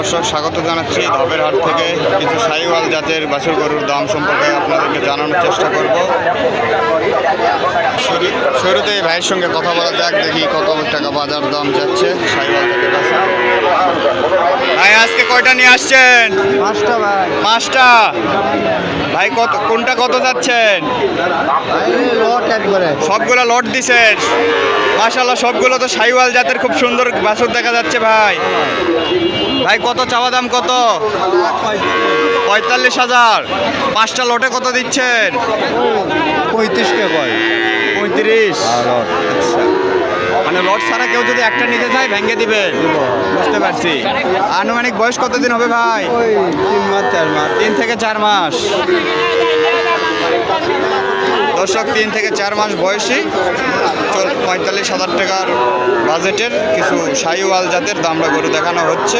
দর্শক, স্বাগত জানাচ্ছি ধবের হাট থেকে কিছু সাইওয়াল জাতের বাছুর গরুর দাম সম্পর্কে আপনাদেরকে জানানোর চেষ্টা করব। শুরুতে ভাইয়ের সঙ্গে কথা বলা যাক, দেখি কত টাকা বাজার দাম যাচ্ছে সাইওয়াল জাতের বাছুর ভাই আজকে কয়টা নিয়ে আসছেন? পাঁচটা ভাই। পাঁচটা? ভাই কত কোনটা কত যাচ্ছেন? সবগুলো লট দিছেন। মাশাল্লাহ সবগুলো তো সাইওয়াল জাতের খুব সুন্দর বাছুর দেখা যাচ্ছে ভাই। ভাই কত চাওয়া দাম কত? পঁয়তাল্লিশ হাজার। পাঁচটা লটে কত দিচ্ছেন? পঁয়ত্রিশকে কয়? পঁয়ত্রিশ। লট ছাড়া কেউ যদি একটা নিতে চায়, ভেঙে দিবে। বুঝতে পারছি। আনুমানিক বয়স কতদিন হবে ভাই? তিন তিন থেকে চার মাস। দর্শক, তিন থেকে চার মাস বয়সী। পঁয়তাল্লিশ হাজার টাকার বাজেটের কিছু সাইওয়াল জাতের দামড়া গরু দেখানো হচ্ছে।